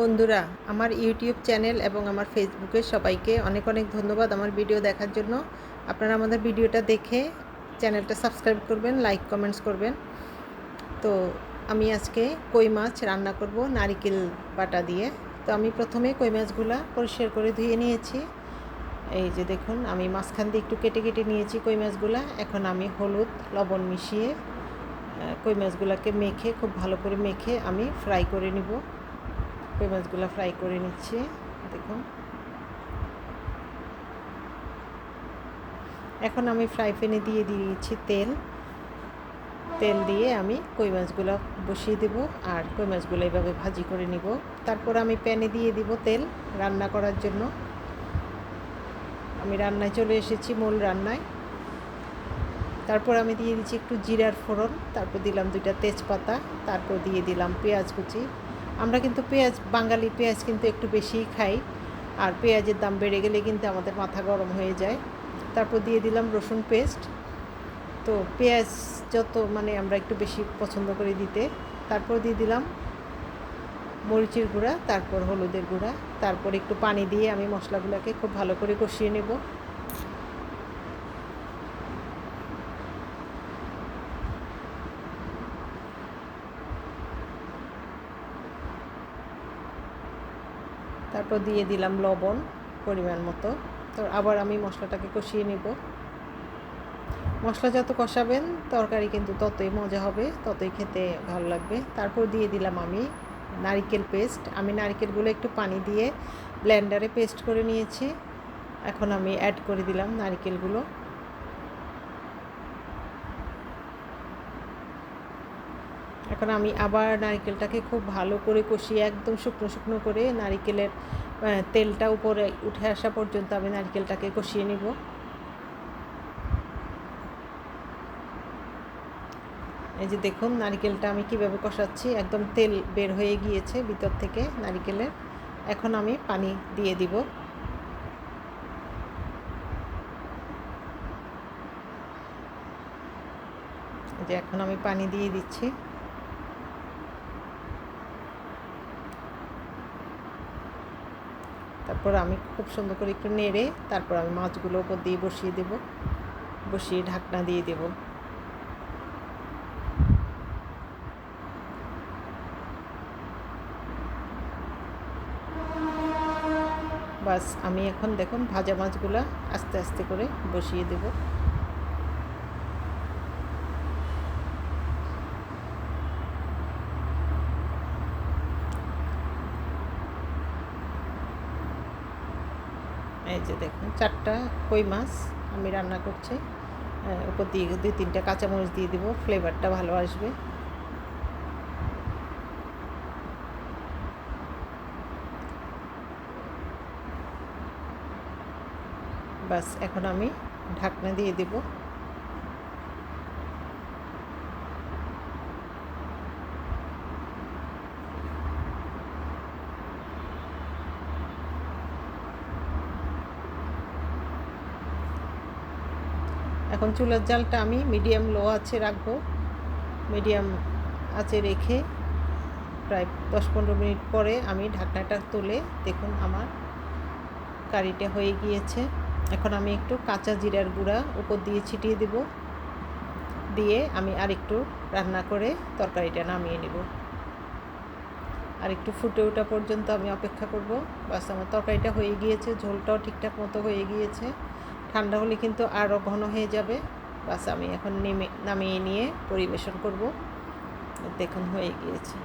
বন্ধুরা, আমার YouTube channel এবং আমার ফেসবুকে সবাইকে অনেক অনেক ধন্যবাদ আমার ভিডিও দেখার জন্য। আপনারা আমাদের ভিডিওটা দেখে চ্যানেলটা সাবস্ক্রাইব করবেন, লাইক, কমেন্টস করবেন। তো আমি আজকে কই মাছ রান্না করব নারিকেল বাটা দিয়ে। তো আমি প্রথমে কই মাছগুলা পরিষ্কার করে ধুয়ে নিয়েছি। এই যে দেখুন, আমি মাঝখান দিয়ে একটু কেটে কেটে নিয়েছি কই মাছগুলা। এখন আমি হলুদ, লবণ মিশিয়ে কই মাছগুলোকে মেখে, খুব ভালো করে মেখে আমি ফ্রাই করে নিব। কই মাছগুলো ফ্রাই করে নিচ্ছি, দেখুন। এখন আমি ফ্রাই প্যানে দিয়ে দিয়েছি তেল। তেল দিয়ে আমি কই মাছগুলো বসিয়ে দেব আর কই মাছগুলো এইভাবে ভাজি করে নিব। তারপর আমি প্যানে দিয়ে দিব তেল রান্না করার জন্য। আমি রান্নায় চলে এসেছি মূল রান্নায়। তারপর আমি দিয়ে দিচ্ছি একটু জিরার ফোড়ন, তারপর দিলাম দুইটা তেজপাতা, তারপর দিয়ে দিলাম পেঁয়াজ কুচি আমরা কিন্তু পেঁয়াজ, বাঙালি পেঁয়াজ কিন্তু একটু বেশিই খাই। আর পেঁয়াজের দাম বেড়ে গেলে কিন্তু আমাদের মাথা গরম হয়ে যায়। তারপর দিয়ে দিলাম রসুন পেস্ট। তো পেঁয়াজ যত মানে আমরা একটু বেশি পছন্দ করি দিতে, তারপর দিয়ে দিলাম মরিচের গুঁড়া, তারপর হলুদের গুঁড়া, তারপর একটু পানি দিয়ে আমি মশলাগুলোকে খুব ভালো করে কষিয়ে নেব। তারপর দিয়ে দিলাম লবণ পরিমাণ মতো। তো আবার আমি মশলাটাকে কষিয়ে নেব। মশলা যত কষাবেন, তরকারি কিন্তু ততই মজা হবে, ততই খেতে ভালো লাগবে। তারপর দিয়ে দিলাম আমি নারিকেল পেস্ট। আমি নারিকেলগুলো একটু পানি দিয়ে ব্ল্যান্ডারে পেস্ট করে নিয়েছি। এখন আমি অ্যাড করে দিলাম নারিকেলগুলো। এখন আমি আবার নারিকেলটাকে খুব ভালো করে কষিয়ে একদম শুকনো শুকনো করে নারিকেলের তেলটা উপরে উঠে আসা পর্যন্ত আমি নারকেলটাকে কষিয়ে নিব। এই যে দেখুন নারকেলটা আমি কীভাবে কষাচ্ছি, একদম তেল বের হয়ে গিয়েছে ভিতর থেকে নারকেলের। এখন আমি পানি দিয়ে দিব। যে এখন আমি পানি দিয়ে দিচ্ছি। তারপর আমি খুব সুন্দর করে একটু নেড়ে তারপর আমি মাছগুলো ওপর দিয়ে বসিয়ে দেব। বসিয়ে ঢাকনা দিয়ে দেব। বাস, আমি এখন দেখুন ভাজা মাছগুলো আস্তে আস্তে করে বসিয়ে দেব। এই যে দেখুন, চারটা কই মাছ আমি রান্না করছি। উপর দিয়ে দুই তিনটা কাঁচামরিচ দিয়ে দিব, ফ্লেভারটা ভালো আসবে। বাস, এখন আমি ঢাকনা দিয়ে দিব। এখন চুলার জালটা আমি মিডিয়াম লো আছে রাখব। মিডিয়াম আছে রেখে প্রায় দশ পনেরো মিনিট পরে আমি ঢাকনাটা তুলে দেখুন আমার কারিটা হয়ে গিয়েছে। এখন আমি একটু কাঁচা জিরার গুঁড়া উপর দিয়ে ছিটিয়ে দেব। দিয়ে আমি আরেকটু রান্না করে তরকারিটা নামিয়ে নেব। আর একটু ফুটে ওঠা পর্যন্ত আমি অপেক্ষা করব। বাস আমার তরকারিটা হয়ে গিয়েছে, ঝোলটাও ঠিকঠাক মতো হয়ে গিয়েছে। ঠান্ডা হলে কিন্তু আরও ঘন হয়ে যাবে। বাস আমি এখন নেমে নামিয়ে নিয়ে পরিবেশন করব। দেখুন, হয়ে গিয়েছে।